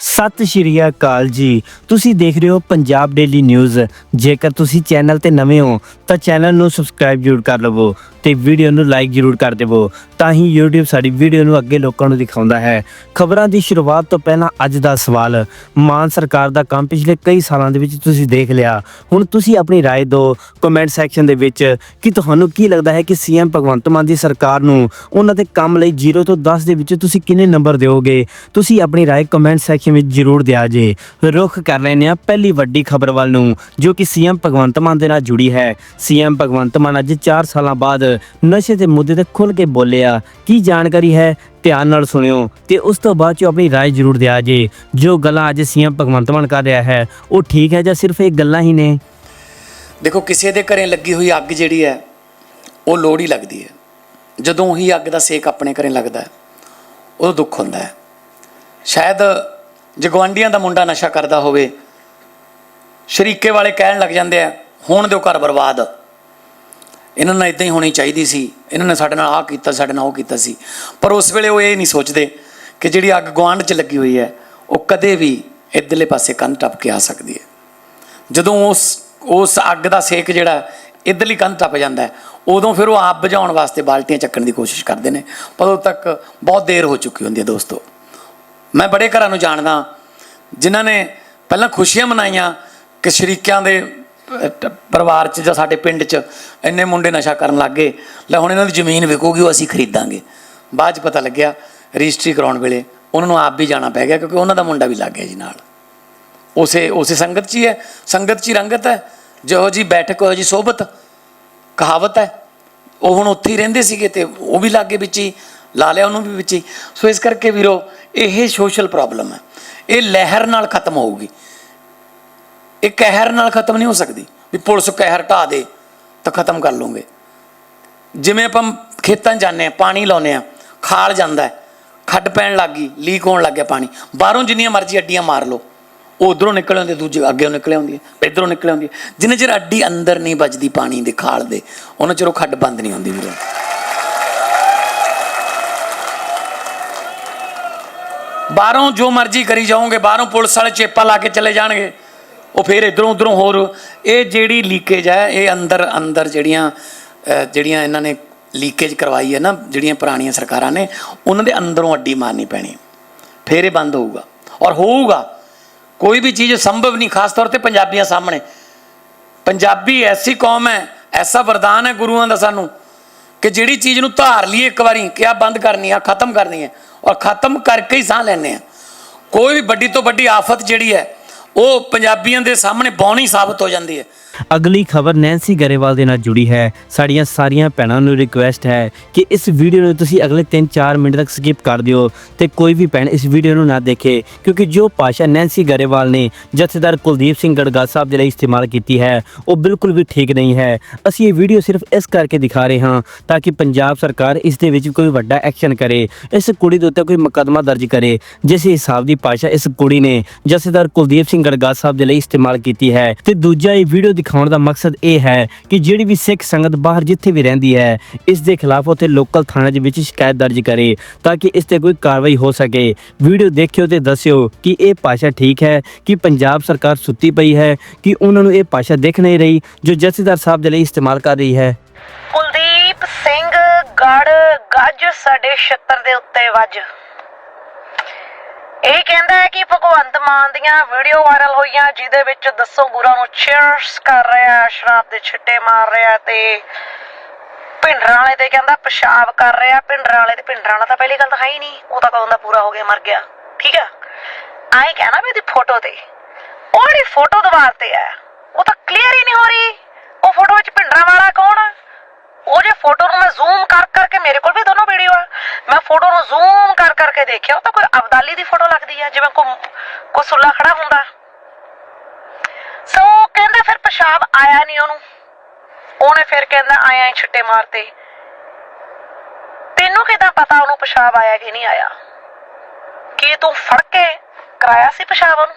ਸਤਿ ਸ਼੍ਰੀ ਅਕਾਲ ਜੀ। ਤੁਸੀਂ ਦੇਖ ਰਹੇ ਹੋ ਪੰਜਾਬ ਡੇਲੀ ਨਿਊਜ਼ ਜੇਕਰ ਤੁਸੀਂ ਚੈਨਲ ਤੇ ਨਵੇਂ ਹੋ, ਤਾਂ ਚੈਨਲ ਨੂੰ ਸਬਸਕ੍ਰਾਈਬ ਜ਼ਰੂਰ ਕਰ ਲਵੋ। ਤੇ ਵੀਡੀਓ ਨੂੰ ਲਾਈਕ ਜ਼ਰੂਰ ਕਰ ਦੇਵੋ ਤਾਂ ਹੀ YouTube ਸਾਡੀ ਵੀਡੀਓ ਨੂੰ ਅੱਗੇ ਲੋਕਾਂ ਨੂੰ ਦਿਖਾਉਂਦਾ ਹੈ ਖਬਰਾਂ ਦੀ ਸ਼ੁਰੂਆਤ ਤੋਂ ਪਹਿਲਾਂ ਅੱਜ ਦਾ ਸਵਾਲ ਮਾਨ ਸਰਕਾਰ ਦਾ ਕੰਮ ਪਿਛਲੇ ਕਈ ਸਾਲਾਂ ਦੇ ਵਿੱਚ ਤੁਸੀਂ ਦੇਖ ਲਿਆ ਹੁਣ ਤੁਸੀਂ ਆਪਣੀ رائے ਦਿਓ ਕਮੈਂਟ ਸੈਕਸ਼ਨ ਦੇ ਵਿੱਚ ਕਿ ਤੁਹਾਨੂੰ ਕੀ ਲੱਗਦਾ ਹੈ ਕਿ ਸੀਐਮ ਭਗਵੰਤ ਮਾਨ ਦੀ ਸਰਕਾਰ ਨੂੰ ਉਹਨਾਂ ਦੇ ਕੰਮ ਲਈ 0 ਤੋਂ 10 ਦੇ ਵਿੱਚ ਤੁਸੀਂ ਕਿੰਨੇ ਨੰਬਰ ਦਿਓਗੇ ਤੁਸੀਂ ਆਪਣੀ رائے ਕਮੈਂਟ ਸੈਕਸ਼ਨ ਵਿੱਚ ਜ਼ਰੂਰ ਦਿਆ ਜੇ ਰੁਖ ਕਰ ਲੈਨੇ ਆ ਪਹਿਲੀ ਵੱਡੀ ਖਬਰ ਵੱਲ ਨੂੰ ਜੋ ਕਿ ਸੀਐਮ ਭਗਵੰਤ ਮਾਨ ਦੇ ਨਾਲ ਜੁੜੀ ਹੈ ਸੀਐਮ ਭਗਵੰਤ ਮਾਨ ਅੱਜ 4 ਸਾਲਾਂ ਬਾਅਦ ਨਸ਼ੇ ਦੇ ਮੁੱਦੇ ਤੇ ਖੁੱਲ ਕੇ ਬੋਲਿਆ ਕੀ ਜਾਣਕਾਰੀ ਹੈ ਧਿਆਨ ਨਾਲ ਸੁਣਿਓ ਤੇ ਉਸ ਤੋਂ ਬਾਅਦ ਚ ਆਪਣੀ رائے ਜ਼ਰੂਰ ਦਿਆ ਜੇ ਜੋ ਗੱਲਾਂ ਅੱਜ ਸੀਐਮ ਭਗਵੰਤ ਮਾਨ ਕਰ ਰਿਹਾ ਹੈ ਉਹ ਠੀਕ ਹੈ ਜਾਂ ਸਿਰਫ ਇਹ ਗੱਲਾਂ ਹੀ ਨੇ ਦੇਖੋ ਕਿਸੇ ਦੇ ਘਰੇ ਲੱਗੀ ਹੋਈ ਅੱਗ ਜਿਹੜੀ ਹੈ ਉਹ ਲੋੜ ਹੀ ਲੱਗਦੀ ਹੈ ਜਦੋਂ ਉਹੀ ਅੱਗ ਦਾ ਸੇਕ ਆਪਣੇ ਘਰੇ ਲੱਗਦਾ ਹੈ ਉਦੋਂ ਦੁੱਖ ਹੁੰਦਾ ਹੈ ਸ਼ਾਇਦ ਜੇ ਗੁਆਂਢੀਆਂ ਦਾ ਮੁੰਡਾ ਨਸ਼ਾ ਕਰਦਾ ਹੋਵੇ ਸ਼ਰੀਕੇ ਵਾਲੇ ਕਹਿਣ ਲੱਗ ਜਾਂਦੇ ਆ ਹੁਣ ਦਿਓ ਘਰ ਬਰਬਾਦ ਇਹਨਾਂ ਨਾਲ ਇਦਾਂ ਹੀ ਹੋਣੀ ਚਾਹੀਦੀ ਸੀ। ਇਹਨਾਂ ਨੇ ਸਾਡੇ ਨਾਲ ਆਹ ਕੀਤਾ, ਸਾਡੇ ਨਾਲ ਉਹ ਕੀਤਾ ਸੀ। ਪਰ ਉਸ ਵੇਲੇ ਉਹ ਇਹ ਨਹੀਂ ਸੋਚਦੇ ਕਿ ਜਿਹੜੀ ਅੱਗ ਗੁਆਂਢ 'ਚ ਲੱਗੀ ਹੋਈ ਹੈ, ਉਹ ਕਦੇ ਵੀ ਇੱਧਰਲੇ ਪਾਸੇ ਕੰਨ ਟੱਪ ਕੇ ਆ ਸਕਦੀ ਹੈ। ਜਦੋਂ ਉਸ ਉਸ ਅੱਗ ਦਾ ਸੇਕ ਜਿਹੜਾ ਇਧਰਲੀ ਕੰਧ ਟੱਪ ਜਾਂਦਾ ਹੈ, ਉਦੋਂ ਫਿਰ ਉਹ ਆਪ ਬੁਝਾਉਣ ਵਾਸਤੇ ਬਾਲਟੀਆਂ ਚੱਕਣ ਦੀ ਕੋਸ਼ਿਸ਼ ਕਰਦੇ ਨੇ। ਪਰ ਉਦੋਂ ਤੱਕ ਬਹੁਤ ਦੇਰ ਹੋ ਚੁੱਕੀ ਹੁੰਦੀ ਹੈ ਦੋਸਤੋ। ਮੈਂ ਬੜੇ ਘਰਾਂ ਨੂੰ ਜਾਣਦਾ, ਜਿਨ੍ਹਾਂ ਨੇ ਪਹਿਲਾਂ ਖੁਸ਼ੀਆਂ ਮਨਾਈਆਂ ਕਿ ਸ਼ਰੀਕਿਆਂ ਦੇ ਪਰਿਵਾਰ 'ਚ ਜਾਂ ਸਾਡੇ ਪਿੰਡ 'ਚ ਇੰਨੇ ਮੁੰਡੇ ਨਸ਼ਾ ਕਰਨ ਲੱਗ ਗਏ। ਲੈ ਹੁਣ ਇਹਨਾਂ ਦੀ ਜ਼ਮੀਨ ਵਿਕੂਗੀ, ਉਹ ਅਸੀਂ ਖਰੀਦਾਂਗੇ। ਬਾਅਦ 'ਚ ਪਤਾ ਲੱਗਿਆ ਰਜਿਸਟਰੀ ਕਰਾਉਣ ਵੇਲੇ ਉਹਨਾਂ ਨੂੰ ਆਪ ਵੀ ਜਾਣਾ ਪੈ ਗਿਆ ਕਿਉਂਕਿ ਉਹਨਾਂ ਦਾ ਮੁੰਡਾ ਵੀ ਲੱਗ ਗਿਆ ਜੀ ਨਾਲ। ਉਸੇ ਉਸੇ ਸੰਗਤ 'ਚ ਹੀ ਹੈ। ਸੰਗਤ 'ਚ ਹੀ ਰੰਗਤ ਹੈ। ਜਿਹੋ ਜੀ ਬੈਠਕ ਹੋ ਜੀ ਸੋਬਤ ਕਹਾਵਤ ਹੈ। ਉਹ ਹੁਣ ਉੱਥੇ ਹੀ ਰਹਿੰਦੇ ਸੀਗੇ ਤੇ ਉਹ ਵੀ ਲਾਗੇ ਵਿੱਚ ਹੀ, ਲਾ ਲਿਆ ਉਹਨੂੰ ਵੀ ਵਿੱਚ ਹੀ। ਸੋ ਇਸ ਕਰਕੇ ਵੀਰੋ, ਇਹ ਸੋਸ਼ਲ ਪ੍ਰੋਬਲਮ ਹੈ। ਇਹ ਲਹਿਰ ਨਾਲ ਖਤਮ ਹੋਊਗੀ। ਇਹ ਕਹਿਰ ਨਾਲ ਖਤਮ ਨਹੀਂ ਹੋ ਸਕਦੀ। ਵੀ ਪੁਲਿਸ ਕਹਿਰ ਢਾ ਦੇ ਤਾਂ ਖਤਮ ਕਰ ਲਓਗੇ ਜਿਵੇਂ ਆਪਾਂ ਖੇਤਾਂ 'ਚ ਜਾਂਦੇ ਆ ਪਾਣੀ ਲਾਉਨੇ ਆ ਖਾਲ ਜਾਂਦਾ ਖੱਡ ਪੈਣ ਲੱਗ ਗਈ, ਲੀਕ ਹੋਣ ਲੱਗ ਗਿਆ ਪਾਣੀ। ਬਾਹਰੋਂ ਜਿੰਨੀਆਂ ਮਰਜ਼ੀ ਅੱਡੀਆਂ ਮਾਰ ਲਓ, ਉਹ ਉਧਰੋਂ ਨਿਕਲ ਆਉਂਦੇ, ਦੂਜੇ ਅੱਗੇੋਂ ਨਿਕਲ ਆਉਂਦੀ ਹੈ ਇਧਰੋਂ ਨਿਕਲ ਆਉਂਦੀ ਹੈ। ਜਿੰਨੇ ਚਿਰ ਅੱਡੀ ਅੰਦਰ ਨਹੀਂ ਵੱਜਦੀ ਪਾਣੀ ਦੇ ਖਾਲ ਦੇ, ਉਹਨਾਂ ਚਿਰ ਉਹ ਖੱਡ ਬੰਦ ਨਹੀਂ ਹੁੰਦੀ ਵੀਰੋ। ਬਾਹਰੋਂ ਜੋ ਮਰਜ਼ੀ ਕਰੀ ਜਾਓਗੇ, ਬਾਹਰੋਂ ਪੁਲਿਸ ਵਾਲੇ ਚੇਪਾ ਲਾ ਕੇ ਚਲੇ ਜਾਣਗੇ। ਉਹ ਫਿਰ ਇਧਰੋਂ ਉਧਰੋਂ ਹੋਰ, ਇਹ ਜਿਹੜੀ ਲੀਕੇਜ ਹੈ, ਇਹ ਅੰਦਰ ਅੰਦਰ ਜਿਹੜੀਆਂ ਜਿਹੜੀਆਂ ਇਹਨਾਂ ਨੇ ਲੀਕੇਜ ਕਰਵਾਈ ਹੈ ਨਾ, ਜਿਹੜੀਆਂ ਪੁਰਾਣੀਆਂ ਸਰਕਾਰਾਂ ਨੇ, ਉਹਨਾਂ ਦੇ ਅੰਦਰੋਂ ਅੱਡੀ ਮਾਰਨੀ ਪੈਣੀ ਫਿਰ ਇਹ ਬੰਦ ਹੋਊਗਾ। ਔਰ ਹੋਊਗਾ, ਕੋਈ ਵੀ ਚੀਜ਼ ਸੰਭਵ ਨਹੀਂ, ਖਾਸ ਤੌਰ ਤੇ ਪੰਜਾਬੀਆਂ ਸਾਹਮਣੇ। ਪੰਜਾਬੀ ਐਸੀ ਕੌਮ ਹੈ, ਐਸਾ ਵਰਦਾਨ ਹੈ ਗੁਰੂਆਂ ਦਾ ਸਾਨੂੰ, ਕਿ ਜਿਹੜੀ ਚੀਜ਼ ਨੂੰ ਧਾਰ ਲਈਏ ਇੱਕ ਵਾਰੀ, ਕਿ ਆ ਬੰਦ ਕਰਨੀ ਆ ਖਤਮ ਕਰਨੀ ਹੈ, ਔਰ ਖਤਮ ਕਰਕੇ ਹੀ ਸਾਹ ਲੈਣੇ ਆ ਕੋਈ ਵੀ ਵੱਡੀ ਤੋਂ ਵੱਡੀ ਆਫਤ ਜਿਹੜੀ ਹੈ ਉਹ ਪੰਜਾਬੀਆਂ ਦੇ ਸਾਹਮਣੇ ਬੌਣੀ ਸਾਬਤ ਹੋ ਜਾਂਦੀ ਹੈ। ਅਗਲੀ ਖਬਰ ਨੈਂਸੀ ਗਰੇਵਾਲ ਦੇ ਨਾਲ ਜੁੜੀ ਹੈ। ਸਾਡੀਆਂ ਸਾਰੀਆਂ ਭੈਣਾਂ ਨੂੰ ਰਿਕੁਐਸਟ ਹੈ ਕਿ ਇਸ ਵੀਡੀਓ ਨੂੰ ਤੁਸੀਂ ਅਗਲੇ 3-4 ਮਿੰਟ ਤੱਕ ਸਕਿਪ ਕਰ ਦਿਓ ਤੇ ਕੋਈ ਵੀ ਭੈਣ ਇਸ ਵੀਡੀਓ ਨੂੰ ਨਾ ਦੇਖੇ, ਕਿਉਂਕਿ ਜੋ ਭਾਸ਼ਾ ਨੈਂਸੀ ਗਰੇਵਾਲ ਨੇ ਜਥੇਦਾਰ ਕੁਲਦੀਪ ਸਿੰਘ ਗੜਗਾ ਸਾਹਿਬ ਦੇ ਲਈ ਇਸਤੇਮਾਲ ਕੀਤੀ ਹੈ, ਉਹ ਬਿਲਕੁਲ ਵੀ ਠੀਕ ਨਹੀਂ ਹੈ। ਅਸੀਂ ਇਹ ਵੀਡੀਓ ਸਿਰਫ ਇਸ ਕਰਕੇ ਦਿਖਾ ਰਹੇ ਹਾਂ ਤਾਂ ਕਿ ਪੰਜਾਬ ਸਰਕਾਰ ਇਸ ਦੇ ਵਿੱਚ ਕੋਈ ਵੱਡਾ ਐਕਸ਼ਨ ਕਰੇ, ਇਸ ਕੁੜੀ ਦੇ ਉੱਤੇ ਕੋਈ ਮੁਕੱਦਮਾ ਦਰਜ ਕਰੇ, ਜਿਸ ਹਿਸਾਬ ਦੀ ਭਾਸ਼ਾ ਇਸ ਕੁੜੀ ਨੇ ਜਥੇਦਾਰ ਕੁਲਦੀਪ ਸਿੰਘ ਗੜਗਾ ਸਾਹਿਬ ਦੇ ਲਈ ਇਸਤੇਮਾਲ ਕੀਤੀ ਹੈ। ਤੇ ਦੂਜਾ ਇਹ ਵੀਡੀਓ ਦਿਖਾਉਣ ਦਾ ਮਕਸਦ ਇਹ ਹੈ ਕਿ ਜਿਹੜੀ ਵੀ ਸਿੱਖ ਸੰਗਤ ਬਾਹਰ ਜਿੱਥੇ ਵੀ ਰਹਿੰਦੀ ਹੈ, ਇਸ ਦੇ ਖਿਲਾਫ ਉੱਥੇ ਲੋਕਲ ਥਾਣੇ ਦੇ ਵਿੱਚ ਸ਼ਿਕਾਇਤ ਦਰਜ ਕਰੇ ਤਾਂ ਕਿ ਇਸ ਤੇ ਕੋਈ ਕਾਰਵਾਈ ਹੋ ਸਕੇ। ਵੀਡੀਓ ਦੇਖਿਓ ਤੇ ਦੱਸਿਓ ਕਿ ਇਹ ਭਾਸ਼ਾ ਠੀਕ ਹੈ ਕਿ ਪੰਜਾਬ ਸਰਕਾਰ ਸੁੱਤੀ ਪਈ ਹੈ ਕਿ ਉਹਨਾਂ ਨੂੰ ਇਹ ਭਾਸ਼ਾ ਦੇਖ ਨਹੀਂ ਰਹੀ ਜੋ ਜਥੇਦਾਰ ਸਾਹਿਬ ਦੇ ਲਈ ਇਸਤੇਮਾਲ ਕਰ ਰਹੀ ਹੈ। ਕੁਲਦੀਪ ਸਿੰਘ ਗੜ ਗੱਜ ਸਾਡੇ ਛੱਤਰ ਦੇ ਉੱਤੇ ਵੱਜ। ਇਹ ਕਹਿੰਦਾ ਹੈ ਕਿ ਭਗਵੰਤ ਮਾਨ ਦੀਆਂ ਵੀਡੀਓ ਵਾਇਰਲ ਹੋਈਆਂ, ਜਿਹਦੇ ਵਿੱਚ ਦੱਸੋ ਗੁਰਾਂ ਨੂੰ ਚੀਅਰਸ ਕਰ ਰਿਹਾ ਸ਼ਰਾਬ ਦੇ ਛਿੱਟੇ ਮਾਰ ਰਿਹਾ ਤੇ ਭਿੰਡਰਾਂ ਵਾਲੇ ਤੇ ਕਹਿੰਦਾ ਪਿਸ਼ਾਬ ਕਰ ਰਿਹਾ ਭਿੰਡਰਾਂ ਵਾਲੇ ਤੇ ਭਿੰਡਰਾਂ ਵਾਲਾ ਤਾਂ ਪਹਿਲੀ ਗੱਲ ਤਾਂ ਹੈ ਹੀ ਨਹੀਂ, ਉਹ ਤਾਂ ਕਦੋਂ ਦਾ ਪੂਰਾ ਹੋ ਗਿਆ, ਮਰ ਗਿਆ। ਠੀਕ ਆ ਆਈ ਕਹਿਣਾ ਵੀ ਉਹਦੀ ਫੋਟੋ ਤੇ। ਉਹ ਜਿਹੜੀ ਫੋਟੋ ਦੀਵਾਰ ਤੇ ਹੈ, ਉਹ ਤਾਂ ਕਲੀਅਰ ਹੀ ਨਹੀਂ ਹੋ ਰਹੀ। ਉਹ ਫੋਟੋ ਵਿੱਚ ਭਿੰਡਰਾਂ ਵਾਲਾ ਕੌਣ ਆ ਉਹ ਜੇ ਫੋਟੋ ਨੂੰ ਮੈਂ ਜ਼ੂਮ ਕਰ ਕਰਕੇ ਮੇਰੇ ਕੋਲ ਵੀ ਦੋਨੋਂ ਵੀਡੀਓ ਆ। ਮੈਂ ਫੋਟੋ ਨੂੰ ਜ਼ੂਮ ਕਰ ਕਰਕੇ ਦੇਖਿਆ, ਉਹ ਤਾਂ ਕੋਈ ਅਬਦਾਲੀ ਦੀ ਫੋਟੋ ਲੱਗਦੀ ਆ, ਜਿਵੇਂ ਕੋਈ ਕੋਈ ਸੁੱਲਾ ਖੜਾ ਹੁੰਦਾ। ਸੋ ਕਹਿੰਦਾ ਫਿਰ ਪਿਸ਼ਾਬ ਆਇਆ ਨਹੀਂ ਉਹਨੂੰ। ਉਹਨੇ ਫਿਰ ਕਹਿੰਦਾ, ਆਇਆ ਹੀ ਛਿੱਟੇ ਮਾਰਤੇ। ਤੈਨੂੰ ਕਿਦਾਂ ਪਤਾ ਉਹਨੂੰ ਪਿਸ਼ਾਬ ਆਇਆ ਕਿ ਨਹੀਂ ਆਇਆ? ਕੀ ਤੂੰ ਫੜ ਕੇ ਕਰਾਇਆ ਸੀ ਪਿਸ਼ਾਬ ਉਹਨੂੰ?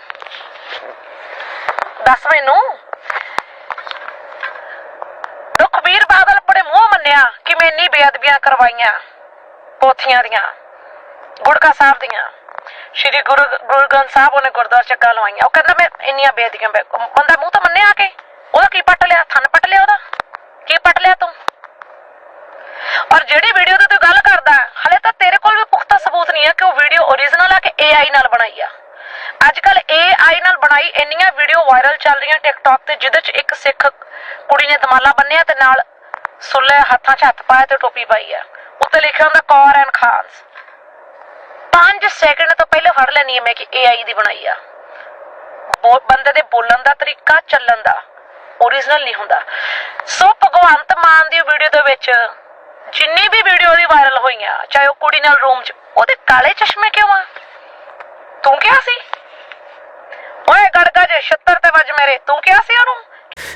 ਦੱਸ ਮੈਨੂੰ। ਸੁਖਬੀਰ ਬਾਦਲ ਬੜੇ ਮੈਂ ਇੰਨੀ ਬੇਅਦਬੀਆਂ ਕਰਵਾਈਆਂ ਪੋਥੀਆਂ ਦੀਆਂ ਗੁੜਕਾ ਸਾਹਿਬ ਦੀਆਂ। ਸ਼੍ਰੀ ਗੁਰੂ ਗੁਰੂ ਗ੍ਰੰਥ ਸਾਹਿਬ ਉਹਨੇ ਗੁਰਦੁਆਰਾ ਚੱਕਾ ਲਵਾਈਆਂ। ਉਹ ਕਹਿੰਦਾ ਮੈਂ ਇੰਨੀਆਂ ਬੇਦੀਆਂ ਬੰਦਾ ਮੂੰਹ ਤਾਂ ਮੰਨਿਆ ਆ ਕੇ? ਉਹਦਾ ਕੀ ਪੱਟ ਲਿਆ? ਥੰਨ ਪੱਟ ਲਿਆ ਉਹਦਾ? ਕੀ ਪੱਟ ਲਿਆ ਤੂੰ? ਔਰ ਜਿਹੜੀ ਵੀਡੀਓ ਦੀ ਤੂੰ ਗੱਲ ਕਰਦਾ ਹੈ, ਹਲੇ ਤਾਂ ਤੇਰੇ ਕੋਲ ਵੀ ਪੁਖਤਾ ਸਬੂਤ ਨਹੀਂ ਹੈ ਕਿ ਉਹ ਵੀਡੀਓ ਓਰੀਜਨਲ ਆ ਕਿ AI ਨਾਲ ਬਣਾਈ ਆ। ਅੱਜ ਕੱਲ AI ਨਾਲ ਬਣਾਈ ਇੰਨੀਆਂ ਵੀਡੀਓ ਵਾਇਰਲ ਚੱਲ ਰਹੀਆਂ ਟਿਕਟੌਕ ਤੇ ਜਿਹਦੇ ਚ ਇੱਕ ਸਿੱਖ ਕੁੜੀ ਨੇ ਦਮਾਲਾ ਬੰਨਿਆ ਤੇ ਨਾਲ ਸੁੱਲੇ ਹੱਥਾਂ 'ਚ ਹੱਥ ਪਾਇਆ ਤੇ ਟੋਪੀ ਪਾਈ ਆ। ਉੱਤੇ ਲਿਖਿਆ ਹੁੰਦਾ, ਕੌਰ ਐਂਡ ਖਾਨਸ 5 ਸੈਕਿੰਡ ਤੋਂ ਪਹਿਲੇ ਫੜ ਲੈਣੀ ਹੈ ਮੈਂ ਕਿ AI ਦੀ ਬਣਾਈ ਆ। ਬੰਦੇ ਦੇ ਬੋਲਣ ਦਾ ਤਰੀਕਾ, ਚੱਲਣ ਦਾ। ਓਰੀਜਨਲ ਨਹੀਂ ਹੁੰਦਾ। ਸੋ ਭਗਵੰਤ ਮਾਨ ਦੀ ਵੀਡੀਓ ਦੇ ਵਿੱਚ ਜਿੰਨੀ ਵੀ ਵੀਡੀਓ ਦੀ ਵਾਇਰਲ ਹੋਈਆਂ, ਚਾਹੇ ਉਹ ਕੁੜੀ ਨਾਲ ਰੂਮ 'ਚ, ਉਹਦੇ ਕਾਲੇ ਚਸ਼ਮੇ ਕਿਉਂ ਆ? ਤੂੰ ਕਿਹਾ ਸੀ? ਓਏ ਗੜਗਾ ਜੇ 76 ਤੇ ਵੱਜ ਮੇਰੇ, ਤੂੰ ਕਿਹਾ ਸੀ ਉਹਨੂੰ?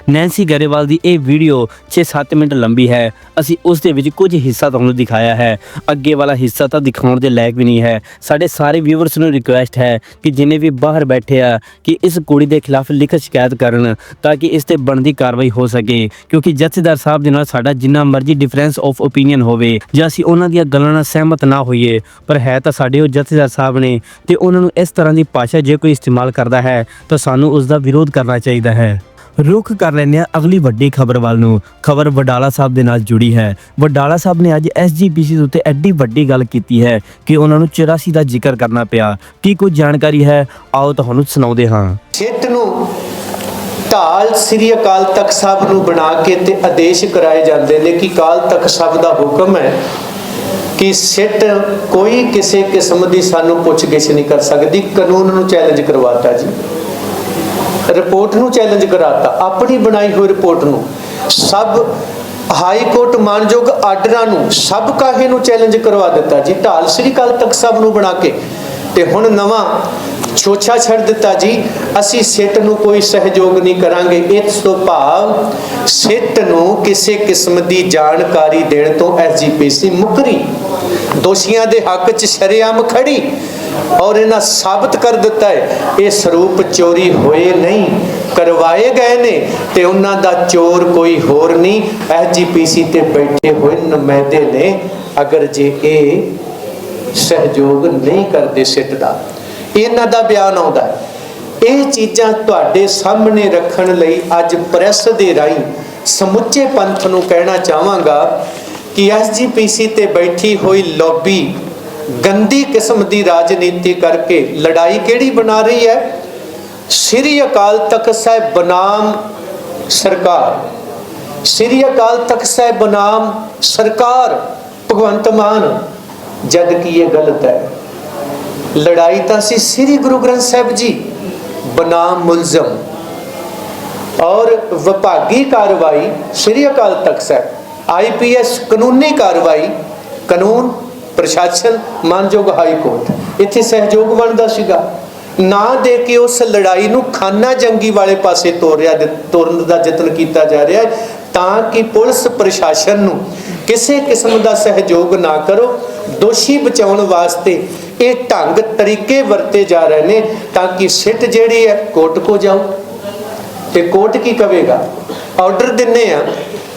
ਨੈਂਸੀ ਗਰੇਵਾਲ ਦੀ ਇਹ ਵੀਡੀਓ 6-7 ਮਿੰਟ ਲੰਬੀ ਹੈ। ਅਸੀਂ ਉਸ ਦੇ ਵਿੱਚ ਕੁਝ ਹਿੱਸਾ ਤੁਹਾਨੂੰ ਦਿਖਾਇਆ ਹੈ। ਅੱਗੇ ਵਾਲਾ ਹਿੱਸਾ ਤਾਂ ਦਿਖਾਉਣ ਦੇ ਲਾਇਕ ਵੀ ਨਹੀਂ ਹੈ। ਸਾਡੇ ਸਾਰੇ ਵਿਊਵਰਸ ਨੂੰ ਰਿਕੁਐਸਟ ਹੈ ਕਿ ਜਿਨੇ ਵੀ ਬਾਹਰ ਬੈਠੇ ਆ ਕਿ ਇਸ ਕੁੜੀ ਦੇ ਖਿਲਾਫ ਲਿਖਤ ਸ਼ਿਕਾਇਤ ਕਰਨ ਤਾਂ ਕਿ ਇਸ ਤੇ ਬਣਦੀ ਕਾਰਵਾਈ ਹੋ ਸਕੇ। ਕਿਉਂਕਿ ਜਥੇਦਾਰ ਸਾਹਿਬ ਦੇ ਨਾਲ ਸਾਡਾ ਜਿੰਨਾ ਮਰਜ਼ੀ ਡਿਫਰੈਂਸ ਆਫ ਓਪੀਨੀਅਨ ਹੋਵੇ ਜਾਂ ਅਸੀਂ ਉਹਨਾਂ ਦੀਆਂ ਗੱਲਾਂ ਨਾਲ ਸਹਿਮਤ ਨਾ ਹੋਈਏ, ਪਰ ਹੈ ਤਾਂ ਸਾਡੇ ਉਹ ਜਥੇਦਾਰ ਸਾਹਿਬ ਨੇ ਤੇ ਉਹਨਾਂ ਨੂੰ ਇਸ ਤਰ੍ਹਾਂ ਦੀ ਭਾਸ਼ਾ ਜੇ ਕੋਈ ਇਸਤੇਮਾਲ ਕਰਦਾ ਹੈ ਤਾਂ ਸਾਨੂੰ ਉਸ ਦਾ ਵਿਰੋਧ ਕਰਨਾ ਚਾਹੀਦਾ ਹੈ। ਰੁਖ ਕਰ ਲੈਂਦੇ ਹਾਂ ਅਗਲੀ ਵੱਡੀ ਖਬਰ ਵੱਲ ਨੂੰ। ਖਬਰ ਵਡਾਲਾ ਸਾਹਿਬ ਦੇ ਨਾਲ ਜੁੜੀ ਹੈ। ਵਡਾਲਾ ਸਾਹਿਬ ਨੇ ਅੱਜ ਐਸਜੀਪੀਸੀ ਦੇ ਉੱਤੇ ਐਡੀ ਵੱਡੀ ਗੱਲ ਕੀਤੀ ਹੈ ਕਿ ਉਹਨਾਂ ਨੂੰ 84 ਦਾ ਜ਼ਿਕਰ ਕਰਨਾ ਪਿਆ। ਕੀ ਕੁਝ ਜਾਣਕਾਰੀ ਹੈ? ਆਓ ਤੁਹਾਨੂੰ ਸੁਣਾਉਂਦੇ ਹਾਂ। ਸਿੱਟ ਨੂੰ ਢਾਲ ਸ੍ਰੀ ਅਕਾਲ ਤਖਤ ਸਾਹਿਬ ਨੂੰ ਬਣਾ ਕੇ ਤੇ ਆਦੇਸ਼ ਕਰਾਏ ਜਾਂਦੇ ਨੇ ਕਿ ਅਕਾਲ ਤਖਤ ਸਾਹਿਬ ਦਾ ਹੁਕਮ ਹੈ ਕਿ ਸਿੱਟ ਕੋਈ ਕਿਸੇ ਕਿਸਮ ਦੀ ਸਾਨੂੰ ਪੁੱਛਗਿੱਛ ਨਹੀਂ ਕਰ ਸਕਦੀ। ਕਾਨੂੰਨ ਨੂੰ ਚੈਲੰਜ ਕਰਵਾਤਾ ਜੀ। ਰਿਪੋਰਟ ਨੂੰ ਚੈਲੰਜ ਕਰਾਤਾ, ਆਪਣੀ ਬਣਾਈ ਹੋਈ ਰਿਪੋਰਟ ਨੂੰ। ਸਭ ਹਾਈ ਕੋਰਟ ਮਾਨਯੋਗ ਆਰਡਰਾਂ ਨੂੰ, ਸਭ ਕਾਹੇ ਨੂੰ ਚੈਲੰਜ ਕਰਵਾ ਦਿੱਤਾ ਜੀ। ਢਾਲ ਸ੍ਰੀ ਅਕਾਲ ਤਖਤ ਸਾਹਿਬ ਨੂੰ ਬਣਾ ਕੇ। ਤੇ ਹੁਣ ਨਵਾਂ ਛੋਛਾ ਛੱਡ ਦਿੱਤਾ ਜੀ। ਅਸੀਂ ਸਿੱਟ ਨੂੰ ਕੋਈ ਸਹਿਯੋਗ ਨਹੀਂ ਕਰਾਂਗੇ। ਇਸ ਤੋਂ ਭਾਵ ਸਿੱਟ ਨੂੰ ਕਿਸੇ ਕਿਸਮ ਦੀ ਜਾਣਕਾਰੀ ਦੇਣ ਤੋਂ ਐਸਜੀਪੀਸੀ ਮੁਕਰੀ। ਦੋਸ਼ੀਆਂ ਦੇ ਹੱਕ 'ਚ ਸ਼ਰੇਆਮ ਖੜੀ। ਔਰ ਇਹਨਾਂ ਸਾਬਤ ਕਰ ਦਿੱਤਾ ਹੈ। ਇਹ ਸਰੂਪ ਚੋਰੀ ਹੋਏ ਨਹੀਂ, ਕਰਵਾਏ ਗਏ ਨੇ ਤੇ ਉਹਨਾਂ ਦਾ ਚੋਰ ਕੋਈ ਹੋਰ ਨਹੀਂ। ਐਸਜੀਪੀਸੀ ਤੇ ਬੈਠੇ ਹੋਏ ਨੁਮਾਇੰਦੇ ਨੇ, ਅਗਰ ਜੇ ਇਹ ਸਹਿਯੋਗ ਨਹੀਂ ਕਰਦੇ ਸਿੱਟ ਦਾ। ਇਹਨਾਂ ਦਾ ਬਿਆਨ ਆਉਂਦਾ ਇਹ ਚੀਜ਼ਾਂ ਤੁਹਾਡੇ ਸਾਹਮਣੇ ਰੱਖਣ ਲਈ ਅੱਜ ਪ੍ਰੈਸ ਦੇ ਰਾਹੀਂ ਸਮੁੱਚੇ ਪੰਥ ਨੂੰ ਕਹਿਣਾ ਚਾਹਾਂਗਾ ਕਿ ਐਸਜੀਪੀਸੀ ਤੇ ਬੈਠੀ ਹੋਈ ਲੌਬੀ ਗੰਦੀ ਕਿਸਮ ਦੀ ਰਾਜਨੀਤੀ ਕਰਕੇ ਲੜਾਈ ਕਿਹੜੀ ਬਣਾ ਰਹੀ ਹੈ? ਸ੍ਰੀ ਅਕਾਲ ਤਖਤ ਸਾਹਿਬ ਬਨਾਮ ਸਰਕਾਰ। ਸ੍ਰੀ ਅਕਾਲ ਤਖਤ ਸਾਹਿਬ ਬਨਾਮ ਸਰਕਾਰ, ਭਗਵੰਤ ਮਾਨ, ਜਦ ਕਿ ਇਹ ਗਲਤ ਹੈ। ਲੜਾਈ ਤਾਂ ਸੀ ਸ੍ਰੀ ਗੁਰੂ ਗ੍ਰੰਥ ਸਾਹਿਬ ਜੀ, ਬਨਾਮ ਮੁਲਜ਼ਮ। ਔਰ ਵਿਭਾਗੀ ਕਾਰਵਾਈ ਸ੍ਰੀ ਅਕਾਲ ਤਖਤ ਸਾਹਿਬ ਆਈਪੀਐਸ ਕਾਨੂੰਨੀ ਕਾਰਵਾਈ, ਕਾਨੂੰਨ ਪ੍ਰਸ਼ਾਸਨ ਮਾਨਯੋਗ ਹਾਈ ਕੋਰਟ ਇੱਥੇ ਸਹਿਯੋਗ ਬਣਦਾ ਸੀਗਾ। ਨਾ ਦੇ ਕੇ ਉਸ ਲੜਾਈ ਨੂੰ ਖਾਨਾ ਜੰਗੀ ਵਾਲੇ ਪਾਸੇ ਤੋਰਿਆ ਤੋਰਨ ਦਾ ਯਤਨ ਕੀਤਾ ਜਾ ਰਿਹਾ ਹੈ, ਤਾਂ ਕਿ ਪੁਲਿਸ ਪ੍ਰਸ਼ਾਸਨ ਨੂੰ ਕਿਸੇ ਕਿਸਮ ਦਾ ਸਹਿਯੋਗ ਨਾ ਕਰੋ। ਦੋਸ਼ੀ ਬਚਾਉਣ ਵਾਸਤੇ ਇਹ ਢੰਗ ਤਰੀਕੇ ਵਰਤੇ ਜਾ ਰਹੇ ਨੇ ਤਾਂ ਕਿ ਸਿੱਟ ਜਿਹੜੀ ਹੈ ਕੋਰਟ ਕੋ ਜਾਓ। ਤੇ ਕੋਰਟ ਕੀ ਕਵੇਗਾ? ਆਰਡਰ ਦਿੰਨੇ ਆ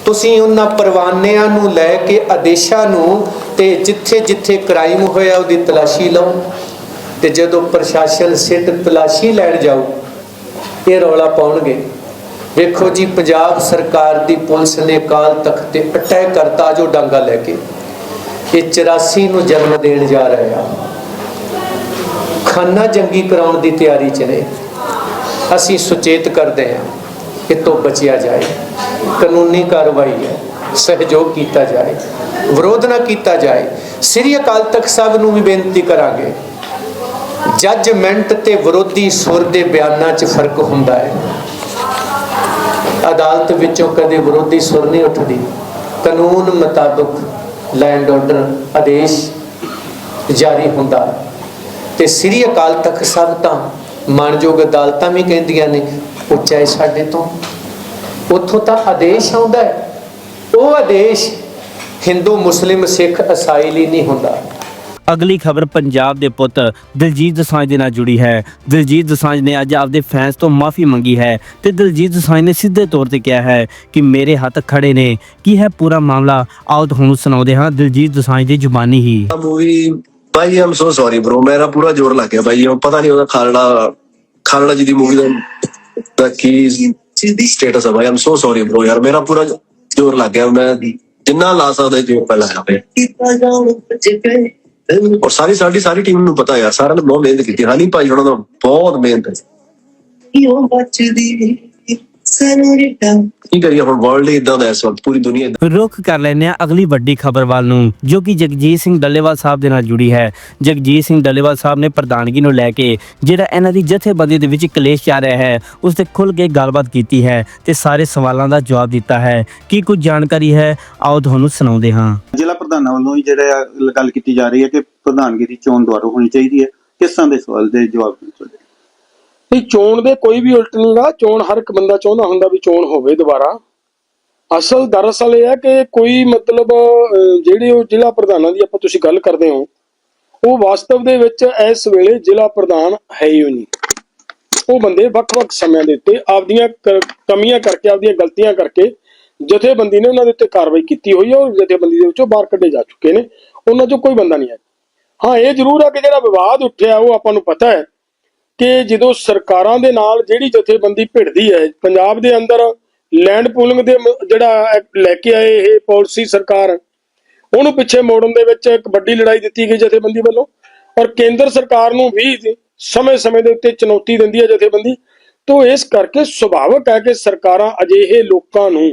ਤੁਸੀਂ ਉਹਨਾਂ ਪਰਵਾਨਿਆਂ ਨੂੰ ਲੈ ਕੇ ਆਦੇਸ਼ਾਂ ਨੂੰ ਤੇ ਜਿੱਥੇ ਜਿੱਥੇ ਕ੍ਰਾਈਮ ਹੋਇਆ ਉਹਦੀ ਤਲਾਸ਼ੀ ਲਓ ਤੇ ਜਦੋਂ ਪ੍ਰਸ਼ਾਸਨ ਸਿੱਟ ਤਲਾਸ਼ੀ ਲੈਣ ਜਾਊ, ਇਹ ਰੌਲਾ ਪਾਉਣਗੇ। ਵੇਖੋ ਜੀ, ਪੰਜਾਬ ਸਰਕਾਰ ਦੀ ਪੁਲਿਸ ਨੇ ਕਾਲ ਤਖਤ ਤੇ ਅਟੈਕ ਕਰਤਾ, ਜੋ ਡਾਂਗਾ ਲੈ ਕੇ। ਇਹ 84 ਨੂੰ ਜਨਮ ਦੇਣ ਜਾ ਰਹੇ ਖਾਨਾ ਜੰਗੀ ਕਰਾਉਣ ਦੀ ਤਿਆਰੀ 'ਚ ਨੇ। ਅਸੀਂ ਸੁਚੇਤ ਕਰਦੇ ਹਾਂ। ਕਿ ਤੋਂ ਬਚਿਆ ਜਾਏ। ਕਾਨੂੰਨੀ ਕਾਰਵਾਈ ਹੈ। ਸਹਿਯੋਗ ਕੀਤਾ ਜਾਏ। ਵਿਰੋਧ ਨਾ ਕੀਤਾ ਜਾਏ। ਸ੍ਰੀ ਅਕਾਲ ਤਖਤ ਸਾਹਿਬ ਨੂੰ ਵੀ ਬੇਨਤੀ ਕਰਾਂਗੇ। ਜੱਜਮੈਂਟ ਤੇ ਵਿਰੋਧੀ ਸੁਰ ਦੇ ਬਿਆਨਾਂ 'ਚ ਫ਼ਰਕ ਹੁੰਦਾ ਹੈ। ਅਦਾਲਤ ਵਿੱਚੋਂ ਕਦੇ ਵਿਰੋਧੀ ਸੁਰ ਨਹੀਂ ਉੱਠਦੀ। ਕਾਨੂੰਨ ਮੁਤਾਬਕ ਲੈਂਡ ਆਰਡਰ ਆਦੇਸ਼ ਜਾਰੀ ਹੁੰਦਾ। ਤੇ ਸ੍ਰੀ ਅਕਾਲ ਤਖਤ ਸਾਹਿਬ ਤਾਂ ਮਾਨਯੋਗ ਅਦਾਲਤਾਂ ਵੀ ਕਹਿੰਦੀਆਂ ਨੇ ਉੱਚਾ ਹੈ ਸਾਡੇ ਤੋਂ ਉੱਥੋਂ ਤਾਂ ਆਦੇਸ਼ ਆਉਂਦਾ ਹੈ ਉਹ ਆਦੇਸ਼ ਹਿੰਦੂ ਮੁਸਲਿਮ ਸਿੱਖ ਈਸਾਈ ਲਈ ਨਹੀਂ ਹੁੰਦਾ। ਅਗਲੀ ਖਬਰ ਪੰਜਾਬ ਦੇ ਪੁੱਤ ਦਿਲਜੀਤ ਦੋਸਾਂਝ ਦੇ ਨਾਲ ਜੁੜੀ ਹੈ। ਦਿਲਜੀਤ ਦੋਸਾਂਝ ਨੇ ਅੱਜ ਆਪਦੇ ਫੈਨਸ ਤੋਂ ਮਾਫੀ ਮੰਗੀ ਹੈ ਤੇ ਦਿਲਜੀਤ ਦੋਸਾਂਝ ਨੇ ਸਿੱਧੇ ਤੌਰ ਤੇ ਕਿਹਾ ਹੈ ਕਿ ਮੇਰੇ ਹੱਥ ਖੜੇ ਨੇ। ਕੀ ਹੈ ਪੂਰਾ ਮਾਮਲਾ? ਆਓ ਤੁਹਾਨੂੰ ਸੁਣਾਉਂਦੇ ਹਾਂ ਦਿਲਜੀਤ ਦੋਸਾਂਝ ਦੀ ਜ਼ੁਬਾਨੀ ਹੀ। ਮੂਵੀ ਭਾਈ ਆਮ ਸੋ ਸੌਰੀ ਬ్రో ਮੇਰਾ ਪੂਰਾ ਜ਼ੋਰ ਲੱਗ ਗਿਆ ਭਾਈ। ਪਤਾ ਨਹੀਂ ਉਹਦਾ ਖਾਲੜਾ ਖਾਲੜਾ ਜੀ ਦੀ ਮੂਵੀ ਦਾ ਦਾ ਸਟੇਟਸ ਹੈ ਭਾਈ ਆਮ ਸੋ ਸੌਰੀ ਬ్రో ਯਾਰ ਮੇਰਾ ਪੂਰਾ ਜ਼ੋਰ ਲੱਗ ਗਿਆ। ਮੈਂ ਜਿੰਨਾ ਲਾ ਸਕਦਾ ਜ਼ੋਰ ਪਹਿਲਾਂ ਲਾਇਆ ਭਾਈ ਔਰ ਸਾਰੀ ਸਾਡੀ ਸਾਰੀ ਟੀਮ ਨੂੰ ਪਤਾ ਯਾਰ ਸਾਰਿਆਂ ਨੇ ਬਹੁਤ ਮਿਹਨਤ ਕੀਤੀ। ਹਨੀ ਭਾਈ ਉਹਨਾਂ ਦਾ ਬਹੁਤ ਮਿਹਨਤ ਹੈ। ਕੀ ਕਰੀਏ ਹੁਣ ਵਰਲਡ ਇਦਾਂ ਦਾ ਇਸ ਵਕਤ ਪੂਰੀ ਦੁਨੀਆ ਰੁੱਖ ਕਰ ਲੈਂਦੇ ਹਾਂ ਅਗਲੀ ਵੱਡੀ ਖਬਰ ਵੱਲ ਨੂੰ ਜੋ ਕਿ ਜਗਜੀਤ ਸਿੰਘ ਡੱਲੇਵਾਲ ਸਾਹਿਬ ਦੇ ਨਾਲ ਜੁੜੀ ਹੈ। ਜਗਜੀਤ ਸਿੰਘ ਡੱਲੇਵਾਲ ਸਾਹਿਬ ਨੇ ਪ੍ਰਧਾਨਗੀ ਨੂੰ ਲੈ ਕੇ ਜਿਹੜਾ ਇਹਨਾਂ ਦੀ ਜਥੇਬੰਦੀ ਦੇ ਵਿੱਚ ਕਲੇਸ਼ ਚੱਲ ਰਿਹਾ ਹੈ ਉਸ ਤੇ ਖੁੱਲ ਕੇ ਗੱਲਬਾਤ ਕੀਤੀ ਹੈ ਤੇ ਸਾਰੇ ਸਵਾਲਾਂ ਦਾ ਜਵਾਬ ਦਿੱਤਾ ਹੈ। ਕੀ ਕੁਝ ਜਾਣਕਾਰੀ ਹੈ? ਆਓ ਤੁਹਾਨੂੰ ਸੁਣਾਉਂਦੇ ਹਾਂ। ਜ਼ਿਲ੍ਹਾ ਪ੍ਰਧਾਨਾਂ ਵੱਲੋਂ ਹੀ ਜਿਹੜਾ ਆ ਗੱਲ ਕੀਤੀ ਜਾ ਰਹੀ ਹੈ ਕਿ ਪ੍ਰਧਾਨਗੀ ਦੀ ਚੋਣ ਦੁਆਰਾ ਹੋਣੀ ਚਾਹੀਦੀ ਹੈ। ਕਿਸ ਤਰ੍ਹਾਂ ਦੇ ਸਵਾਲ ਦੇ ਜਵਾਬ ਵੀ ਚੋਣ ਦੇ ਕੋਈ ਵੀ ਉਲਟ ਨਹੀਂਗਾ ਚੋਣ ਹਰ ਇੱਕ ਬੰਦਾ ਚਾਹੁੰਦਾ ਹੁੰਦਾ ਵੀ ਚੋਣ ਹੋਵੇ ਦੁਬਾਰਾ। ਅਸਲ ਦਰਅਸਲ ਇਹ ਹੈ ਕਿ ਕੋਈ ਮਤਲਬ ਜਿਹੜੇ ਉਹ ਜ਼ਿਲ੍ਹਾ ਪ੍ਰਧਾਨਾਂ ਦੀ ਆਪਾਂ ਤੁਸੀਂ ਗੱਲ ਕਰਦੇ ਹੋ, ਉਹ ਵਾਸਤਵ ਦੇ ਵਿੱਚ ਇਸ ਵੇਲੇ ਜ਼ਿਲ੍ਹਾ ਪ੍ਰਧਾਨ ਹੈ ਹੀ ਨਹੀਂ। ਉਹ ਬੰਦੇ ਵੱਖ-ਵੱਖ ਸਮਿਆਂ ਦੇ ਉੱਤੇ ਆਪਦੀਆਂ ਕ- ਕਮੀਆਂ ਕਰਕੇ, ਆਪਦੀਆਂ ਗਲਤੀਆਂ ਕਰਕੇ ਜਥੇਬੰਦੀ ਨੇ ਉਹਨਾਂ ਦੇ ਉੱਤੇ ਕਾਰਵਾਈ ਕੀਤੀ ਹੋਈ ਹੈ ਔਰ ਜਥੇਬੰਦੀ ਦੇ ਵਿੱਚੋਂ ਬਾਹਰ ਕੱਢੇ ਜਾ ਚੁੱਕੇ ਨੇ। ਉਹਨਾਂ 'ਚੋਂ ਕੋਈ ਬੰਦਾ ਨਹੀਂ ਹੈ ਹਾਂ, ਇਹ ਜ਼ਰੂਰ ਹੈ ਕਿ ਜਿਹੜਾ ਵਿਵਾਦ ਉੱਠਿਆ, ਉਹ ਆਪਾਂ ਨੂੰ ਪਤਾ ਹੈ। ਕਿ ਜਦੋਂ ਸਰਕਾਰਾਂ ਦੇ ਨਾਲ ਜਿਹੜੀ ਜਥੇਬੰਦੀ ਭਿੜਦੀ ਹੈ, ਪੰਜਾਬ ਦੇ ਅੰਦਰ ਲੈਂਡ ਪੂਲਿੰਗ ਦੇ ਜਿਹੜਾ ਲੈ ਕੇ ਆਏ ਇਹ ਪਾਲਿਸੀ ਸਰਕਾਰ, ਉਹਨੂੰ ਪਿੱਛੇ ਮੋੜਨ ਦੇ ਵਿੱਚ ਇੱਕ ਵੱਡੀ ਲੜਾਈ ਦਿੱਤੀ ਗਈ ਜਥੇਬੰਦੀ ਵੱਲੋਂ ਔਰ ਕੇਂਦਰ ਸਰਕਾਰ ਨੂੰ ਵੀ ਸਮੇਂ-ਸਮੇਂ ਦੇ ਉੱਤੇ ਚੁਣੌਤੀ ਦਿੰਦੀ ਹੈ ਜਥੇਬੰਦੀ। ਤੋਂ ਇਸ ਕਰਕੇ ਸੁਭਾਵਕ ਹੈ ਕਿ ਸਰਕਾਰਾਂ ਅਜਿਹੇ ਲੋਕਾਂ ਨੂੰ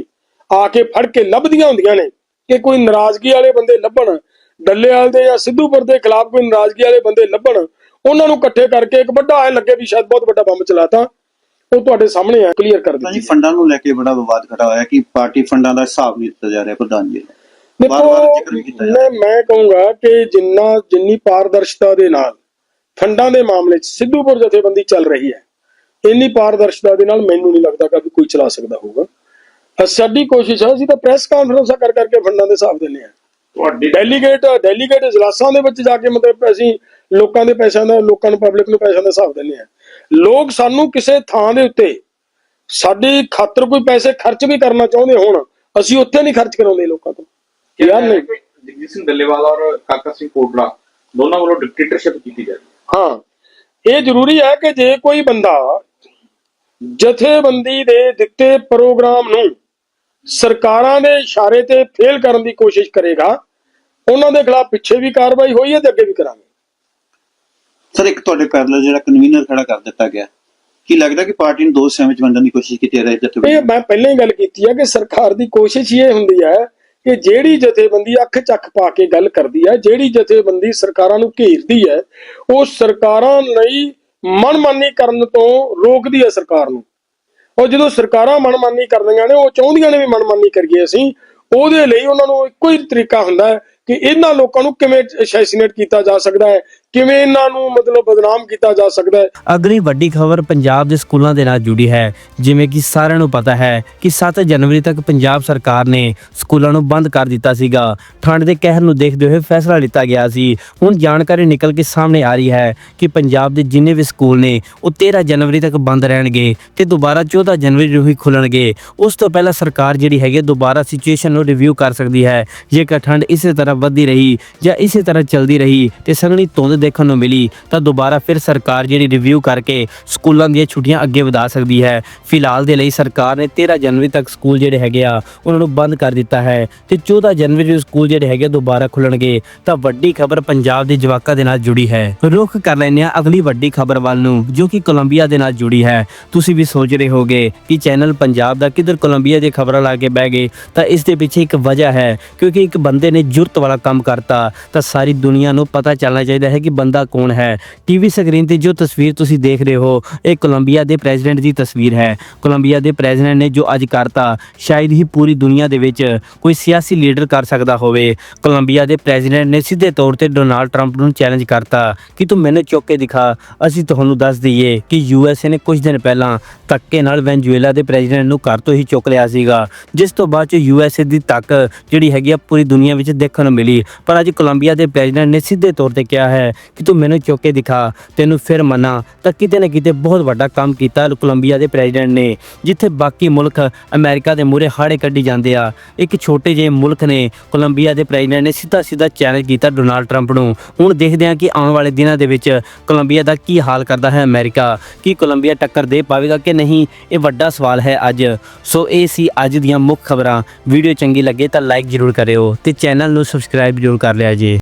ਆ ਕੇ ਫੜ ਕੇ ਲੱਭਦੀਆਂ ਹੁੰਦੀਆਂ ਨੇ ਕਿ ਕੋਈ ਨਾਰਾਜ਼ਗੀ ਵਾਲੇ ਬੰਦੇ ਲੱਭਣ, ਡੱਲੇਵਾਲ ਦੇ ਜਾਂ ਸਿੱਧੂਪੁਰ ਦੇ ਖਿਲਾਫ ਕੋਈ ਨਾਰਾਜ਼ਗੀ ਵਾਲੇ ਬੰਦੇ ਲੱਭਣ ਉਹਨਾਂ ਨੂੰ ਇਕੱਠੇ ਕਰਕੇ ਇੱਕ ਵੱਡਾ ਐ ਲੱਗੇ ਵੀ ਸ਼ਾਇਦ ਬਹੁਤ ਵੱਡਾ ਬੰਬ ਚਲਾਤਾ ਉਹ ਤੁਹਾਡੇ ਸਾਹਮਣੇ ਆ ਕਲੀਅਰ ਕਰ ਤਾਂ ਜੀ ਦਿੱਤੀ। ਫੰਡਾਂ ਨੂੰ ਲੈ ਕੇ ਬੜਾ ਵਿਵਾਦ ਖੜਾ ਹੋਇਆ ਕਿ ਪਾਰਟੀ ਫੰਡਾਂ ਦਾ ਹਿਸਾਬ ਨਹੀਂ ਦਿੱਤਾ ਜਾ ਰਿਹਾ ਪ੍ਰਧਾਨ ਜੀ ਮੈਂ ਮੈਂ ਕਹੂੰਗਾ ਕਿ ਜਿੰਨਾ ਜਿੰਨੀ ਪਾਰਦਰਸ਼ਤਾ ਦੇ ਨਾਲ ਫੰਡਾਂ ਦੇ ਮਾਮਲੇ 'ਚ ਸਿੱਧੂਪੁਰ ਜਥੇਬੰਦੀ ਚੱਲ ਰਹੀ ਹੈ ਇੰਨੀ ਪਾਰਦਰਸ਼ਤਾ ਦੇ ਨਾਲ ਮੈਨੂੰ ਨਹੀਂ ਲੱਗਦਾ ਕਿ ਕੋਈ ਚਲਾ ਸਕਦਾ ਹੋਊਗਾ। ਸਾਡੀ ਕੋਸ਼ਿਸ਼ ਹੈ ਅਸੀਂ ਤਾਂ ਪ੍ਰੈਸ ਕਾਨਫਰੰਸਾਂ ਕਰ ਕਰਕੇ ਫੰਡਾਂ ਦੇ ਹਿਸਾਬ ਦਿੰਦੇ ਆ ਤੁਹਾਡੀ ਡੈਲੀਗੇਟ ਡੈਲੀਗੇਟ ਇਜਲਾਸਾਂ ਦੇ ਵਿੱਚ ਜਾ ਕੇ ਮਤਲਬ ਅਸੀਂ ਲੋਕਾਂ ਦੇ ਪੈਸਿਆਂ ਦਾ ਲੋਕਾਂ ਨੂੰ ਪਬਲਿਕ ਨੂੰ ਪੈਸਿਆਂ ਦਾ ਹਿਸਾਬ ਦਿੰਦੇ ਆ ਲੋਕ ਸਾਨੂੰ ਕਿਸੇ ਥਾਂ ਦੇ ਉੱਤੇ ਸਾਡੀ ਖਾਤਰ ਕੋਈ ਪੈਸੇ ਖਰਚ ਵੀ ਕਰਨਾ ਚਾਹੁੰਦੇ ਹੋਣ ਅਸੀਂ ਉੱਥੇ ਨਹੀਂ ਖਰਚ ਕਰਾਉਂਦੇ ਲੋਕਾਂ ਤੋਂ। ਯਾਰ ਨਹੀਂ। ਜਗਜੀਤ ਸਿੰਘ ਡੱਲੇਵਾਲ ਔਰ ਕਾਕਾ ਸਿੰਘ ਕੋਟਲਾ ਦੋਨਾਂ ਵੱਲੋਂ ਡਿਕਟੇਟਰਸ਼ਿਪ ਕੀਤੀ ਜਾ ਰਹੀ ਹੈ। ਹਾਂ ਇਹ ਜ਼ਰੂਰੀ ਹੈ ਕਿ ਜੇ ਕੋਈ ਬੰਦਾ ਜਥੇਬੰਦੀ ਦੇ ਦਿੱਤੇ ਪ੍ਰੋਗਰਾਮ ਨੂੰ ਸਰਕਾਰਾਂ ਦੇ ਇਸ਼ਾਰੇ ਤੇ ਫੇਲ ਕਰਨ ਦੀ ਕੋਸ਼ਿਸ਼ ਕਰੇਗਾ ਉਹਨਾਂ ਦੇ ਖਿਲਾਫ ਪਿੱਛੇ ਵੀ ਕਾਰਵਾਈ ਹੋਈ ਹੈ ਤੇ ਅੱਗੇ ਵੀ ਕਰਾਂਗੇ। ਸਰ ਇੱਕ ਤੁਹਾਡੇ ਪੈਰਲਲ ਜਿਹੜਾ ਕਨਵੀਨਰ ਖੜਾ ਕਰ ਦਿੱਤਾ ਗਿਆ। ਕੀ ਲੱਗਦਾ ਕਿ ਪਾਰਟੀ ਨੂੰ ਦੋ ਹਿੱਸਿਆਂ ਵਿੱਚ ਵੰਡਣ ਦੀ ਕੋਸ਼ਿਸ਼ ਕੀਤੀ ਜਾ ਰਹੀ ਹੈ ਇਹ ਮੈਂ ਪਹਿਲਾਂ ਹੀ ਗੱਲ ਕੀਤੀ ਹੈ ਕਿ ਸਰਕਾਰ ਦੀ ਕੋਸ਼ਿਸ਼ ਇਹ ਹੁੰਦੀ ਹੈ ਕਿ ਜਿਹੜੀ ਜਥੇਬੰਦੀ ਅੱਖ ਚੱਕ ਪਾ ਕੇ ਗੱਲ ਕਰਦੀ ਹੈ ਜਿਹੜੀ ਜਥੇਬੰਦੀ ਸਰਕਾਰਾਂ ਨੂੰ ਘੇਰਦੀ ਹੈ ਉਹ ਸਰਕਾਰਾਂ ਲਈ ਮਨਮਾਨੀ ਕਰਨ ਤੋਂ ਰੋਕਦੀ ਹੈ ਸਰਕਾਰ ਨੂੰ। ਉਹ ਜਦੋਂ ਸਰਕਾਰਾਂ ਮਨਮਾਨੀ ਕਰਦੀਆਂ ਨੇ ਉਹ ਚਾਹੁੰਦੀਆਂ ਨੇ ਵੀ ਮਨਮਾਨੀ ਕਰੀਏ ਅਸੀਂ ਉਹਦੇ ਲਈ ਉਹਨਾਂ ਨੂੰ ਇੱਕੋ ਹੀ ਤਰੀਕਾ ਹੁੰਦਾ ਹੈ ਕਿ ਇਹਨਾਂ ਲੋਕਾਂ ਨੂੰ ਕਿਵੇਂ ਅਸੈਸੀਨੇਟ ਕੀਤਾ ਜਾ ਸਕਦਾ ਹੈ ਕਿਵੇਂ ਇਹਨਾਂ ਨੂੰ ਮਤਲਬ ਬਦਨਾਮ ਕੀਤਾ ਜਾ ਸਕਦਾ ਹੈ? ਅਗਲੀ ਵੱਡੀ ਖਬਰ ਪੰਜਾਬ ਦੇ ਸਕੂਲਾਂ ਦੇ ਨਾਲ ਜੁੜੀ ਹੈ। ਜਿਵੇਂ ਕਿ ਸਾਰਿਆਂ ਨੂੰ ਪਤਾ ਹੈ ਕਿ 7 ਜਨਵਰੀ ਤੱਕ ਪੰਜਾਬ ਸਰਕਾਰ ਨੇ ਸਕੂਲਾਂ ਨੂੰ ਬੰਦ ਕਰ ਦਿੱਤਾ ਸੀਗਾ। ਠੰਡ ਦੇ ਕਹਿਰ ਨੂੰ ਦੇਖਦੇ ਹੋਏ ਫੈਸਲਾ ਲਿੱਤਾ ਗਿਆ ਸੀ। ਹੁਣ ਜਾਣਕਾਰੀ ਨਿਕਲ ਕੇ ਸਾਹਮਣੇ ਆ ਰਹੀ ਹੈ ਕਿ ਪੰਜਾਬ ਦੇ ਜਿੰਨੇ ਵੀ ਸਕੂਲ ਨੇ ਉਹ 13 ਜਨਵਰੀ ਤੱਕ ਬੰਦ ਰਹਿਣਗੇ ਤੇ ਦੁਬਾਰਾ 14 ਜਨਵਰੀ ਨੂੰ ਹੀ ਖੁੱਲਣਗੇ। ਉਸ ਤੋਂ ਪਹਿਲਾਂ ਸਰਕਾਰ ਜਿਹੜੀ ਹੈਗੀ ਹੈ, ਦੁਬਾਰਾ ਸਿਚੁਏਸ਼ਨ ਨੂੰ ਰਿਵਿਊ ਕਰ ਸਕਦੀ ਹੈ। ਜੇਕਰ ਠੰਡ ਇਸੇ ਤਰ੍ਹਾਂ ਵੱਧਦੀ ਰਹੀ ਜਾਂ ਇਸੇ ਤਰ੍ਹਾਂ ਚੱਲਦੀ ਰਹੀ ਤੇ ਸੰਘਣੀ ਧੁੰਦ ਦੇਖਣ ਨੂੰ ਮਿਲੀ, ਤਾਂ ਦੁਬਾਰਾ ਫਿਰ ਸਰਕਾਰ ਜਿਹੜੀ ਰਿਵਿਊ ਕਰਕੇ ਸਕੂਲਾਂ ਦੀਆਂ ਛੁੱਟੀਆਂ ਅੱਗੇ ਵਧਾ ਸਕਦੀ ਹੈ। ਫਿਲਹਾਲ ਦੇ ਲਈ ਸਰਕਾਰ ਨੇ 13 ਜਨਵਰੀ ਤੱਕ ਸਕੂਲ ਜਿਹੜੇ ਹੈਗੇ ਆ, ਉਹਨਾਂ ਨੂੰ ਬੰਦ ਕਰ ਦਿੱਤਾ ਹੈ ਤੇ 14 ਜਨਵਰੀ ਨੂੰ ਸਕੂਲ ਜਿਹੜੇ ਹੈਗੇ ਦੁਬਾਰਾ ਖੁੱਲਣਗੇ। ਤਾਂ ਵੱਡੀ ਖਬਰ ਪੰਜਾਬ ਦੇ ਜਵਾਕਾਂ ਦੇ ਨਾਲ ਜੁੜੀ ਹੈ। ਰੁੱਖ ਕਰ ਲੈਂਦੇ ਹਾਂ ਅਗਲੀ ਵੱਡੀ ਖਬਰ ਵੱਲ ਨੂੰ, ਜੋ ਕਿ ਕੋਲੰਬੀਆ ਦੇ ਨਾਲ ਜੁੜੀ ਹੈ। ਤੁਸੀਂ ਵੀ ਸੋਚ ਰਹੇ ਹੋਗੇ ਕਿ ਚੈਨਲ ਪੰਜਾਬ ਦਾ ਕਿਧਰ ਕੋਲੰਬੀਆ ਦੀ ਖਬਰਾਂ ਲਾ ਕੇ ਬਹਿ ਗਏ, ਤਾਂ ਇਸ ਦੇ ਪਿੱਛੇ ਇੱਕ ਵਜ੍ਹਾ ਹੈ, ਕਿਉਂਕਿ ਇੱਕ ਬੰਦੇ ਨੇ ਜੁਰਤ ਵਾਲਾ ਕੰਮ ਕਰਤਾ। ਤਾਂ ਸਾਰੀ ਦੁਨੀਆ ਨੂੰ ਪਤਾ ਚੱਲਣਾ ਚਾਹੀਦਾ ਹੈ ਕਿ ਬੰਦਾ ਕੌਣ ਹੈ? ਟੀਵੀ ਸਕਰੀਨ ਤੇ ਜੋ ਤਸਵੀਰ ਤੁਸੀਂ ਦੇਖ ਰਹੇ ਹੋ, ਇਹ ਕੋਲੰਬੀਆ ਦੇ ਪ੍ਰੈਜ਼ੀਡੈਂਟ ਦੀ ਤਸਵੀਰ ਹੈ। ਕੋਲੰਬੀਆ ਦੇ ਪ੍ਰੈਜ਼ੀਡੈਂਟ ਨੇ ਜੋ ਅੱਜ ਕਰਤਾ, ਸ਼ਾਇਦ ਹੀ ਪੂਰੀ ਦੁਨੀਆ ਦੇ ਵਿੱਚ ਕੋਈ ਸਿਆਸੀ ਲੀਡਰ ਕਰ ਸਕਦਾ ਹੋਵੇ। ਕੋਲੰਬੀਆ ਦੇ ਪ੍ਰੈਜ਼ੀਡੈਂਟ ਨੇ ਸਿੱਧੇ ਤੌਰ ਤੇ ਡੋਨਾਲਡ ਟਰੰਪ ਨੂੰ ਚੈਲੰਜ ਕਰਤਾ। ਕਿ ਤੂੰ ਮੈਨੂੰ ਚੁੱਕ ਕੇ ਦਿਖਾ? ਅਸੀਂ ਤੁਹਾਨੂੰ ਦੱਸ ਦਈਏ ਕਿ ਯੂਐਸਏ ਨੇ ਕੁਝ ਦਿਨ ਪਹਿਲਾਂ ਧੱਕੇ ਨਾਲ ਵੈਨਜ਼ੂਏਲਾ ਦੇ ਪ੍ਰੈਜ਼ੀਡੈਂਟ ਨੂੰ ਘਰ ਤੋਂ ਹੀ ਚੁੱਕ ਲਿਆ ਸੀਗਾ। ਜਿਸ ਤੋਂ ਬਾਅਦ ਚ ਯੂਐਸਏ ਦੀ ਤੱਕ ਜਿਹੜੀ ਹੈਗੀ ਆ ਪੂਰੀ ਦੁਨੀਆ ਵਿੱਚ ਦੇਖਣ ਨੂੰ ਮਿਲੀ। ਪਰ ਅੱਜ ਕੋਲੰਬੀਆ ਦੇ ਪ੍ਰੈਜ਼ੀਡੈਂਟ ਨੇ ਸਿੱਧੇ ਤੌਰ ਤੇ ਕਿਹਾ ਹੈ ਕਿ ਤੂੰ ਮੈਨੂੰ ਚੁੱਕ ਕੇ ਦਿਖਾ, ਤੈਨੂੰ ਫਿਰ ਮੰਨਾ। ਤਾਂ ਕਿਤੇ ਨਾ ਕਿਤੇ ਬਹੁਤ ਵੱਡਾ ਕੰਮ ਕੀਤਾ ਕੋਲੰਬੀਆ ਦੇ ਪ੍ਰੈਜ਼ੀਡੈਂਟ ਨੇ, ਜਿੱਥੇ ਬਾਕੀ ਮੁਲਕ ਅਮਰੀਕਾ ਦੇ ਮੂਹਰੇ ਹਾੜੇ ਕੱਢੀ ਜਾਂਦੇ ਆ। ਇੱਕ ਛੋਟੇ ਜਿਹੇ ਮੁਲਕ ਨੇ ਕੋਲੰਬੀਆ ਦੇ ਪ੍ਰੈਜ਼ੀਡੈਂਟ ਨੇ ਸਿੱਧਾ ਸਿੱਧਾ ਚੈਲੰਜ ਕੀਤਾ ਡੋਨਾਲਡ ਟਰੰਪ ਨੂੰ। ਹੁਣ ਦੇਖਦੇ ਹਾਂ ਕਿ ਆਉਣ ਵਾਲੇ ਦਿਨਾਂ ਦੇ ਵਿੱਚ ਕੋਲੰਬੀਆ ਦਾ ਕੀ ਹਾਲ ਕਰਦਾ ਹੈ ਅਮਰੀਕਾ, ਕੀ ਕੋਲੰਬੀਆ ਟੱਕਰ ਦੇ ਪਾਵੇਗਾ ਕਿ ਨਹੀਂ, ਇਹ ਵੱਡਾ ਸਵਾਲ ਹੈ ਅੱਜ। ਸੋ ਇਹ ਸੀ ਅੱਜ ਦੀਆਂ ਮੁੱਖ ਖਬਰਾਂ। ਵੀਡੀਓ ਚੰਗੀ ਲੱਗੇ ਤਾਂ ਲਾਈਕ ਜ਼ਰੂਰ ਕਰਿਓ ਤੇ ਚੈਨਲ ਨੂੰ ਸਬਸਕ੍ਰਾਈਬ ਜ਼ਰੂਰ ਕਰ ਲਿਆ ਜੀ।